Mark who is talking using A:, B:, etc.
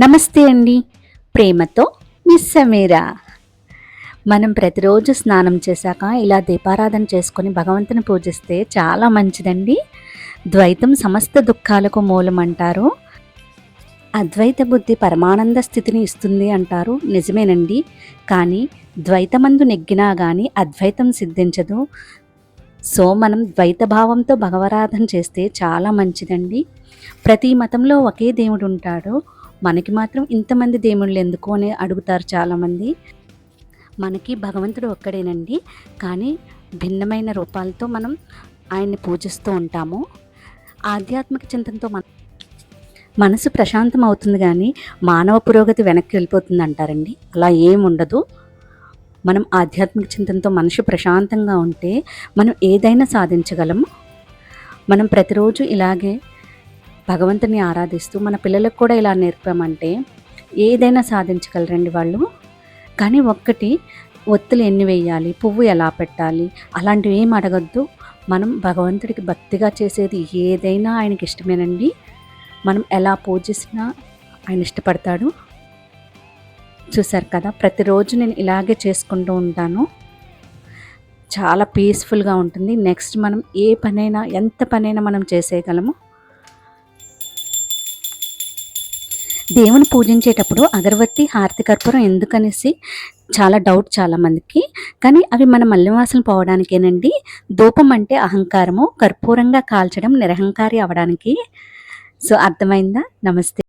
A: నమస్తే అండి. ప్రేమతో మిస్ సమీరా. మనం ప్రతిరోజు స్నానం చేశాక ఇలా దీపారాధన చేసుకొని భగవంతుని పూజిస్తే చాలా మంచిదండి. ద్వైతం సమస్త దుఃఖాలకు మూలం అంటారు. అద్వైత బుద్ధి పరమానంద స్థితిని ఇస్తుంది అంటారు. నిజమేనండి. కానీ ద్వైతమందు నెగ్గినా కానీ అద్వైతం సిద్ధించదు. సో మనం ద్వైత భావంతో భగవరాధన చేస్తే చాలా మంచిదండి. ప్రతి మతంలో ఒకే దేవుడు ఉంటాడు మనకి మాత్రం ఇంతమంది దేవుళ్ళు ఎందుకు అని అడుగుతారు చాలామంది. మనకి భగవంతుడు ఒక్కడేనండి. కానీ భిన్నమైన రూపాలతో మనం ఆయన్ని పూజిస్తూ ఉంటాము. ఆధ్యాత్మిక చింతనతో మన మనసు ప్రశాంతం అవుతుంది కానీ మానవ పురోగతి వెనక్కి వెళ్ళిపోతుంది అంటారండి అలా ఏం ఉండదు. మనం ఆధ్యాత్మిక చింతనతో మనసు ప్రశాంతంగా ఉంటే మనం ఏదైనా సాధించగలము. మనం ప్రతిరోజు ఇలాగే భగవంతుని ఆరాధిస్తూ మన పిల్లలకు కూడా ఇలా నేర్పామంటే ఏదైనా సాధించగలరండి వాళ్ళు. కానీ ఒక్కటి ఒత్తులు ఎన్ని వేయాలి పువ్వు ఎలా పెట్టాలి అలాంటివి ఏం అడగద్దు. మనం భగవంతుడికి భక్తిగా చేసేది ఏదైనా ఆయనకి ఇష్టమేనండి. మనం ఎలా పూజిస్తున్నా ఆయన ఇష్టపడతాడు. చూసారు కదా ప్రతిరోజు నేను ఇలాగే చేసుకుంటూ ఉంటాను. చాలా పీస్ఫుల్గా ఉంటుంది. నెక్స్ట్ మనం ఏ పనైనా ఎంత పనైనా మనం చేసేయగలము. దేవుని పూజించేటప్పుడు అగరబత్తి హారతి కర్పూరం ఎందుకనేసి చాలా డౌట్ చాలా మందికి. కానీ అవి మన మల్లెవాసన పోవడానికేనండి. ధూపం అంటే అహంకారము కర్పూరంగా కాల్చడం నిరహంకారి అవడానికి. సో అర్థమైందా? నమస్తే.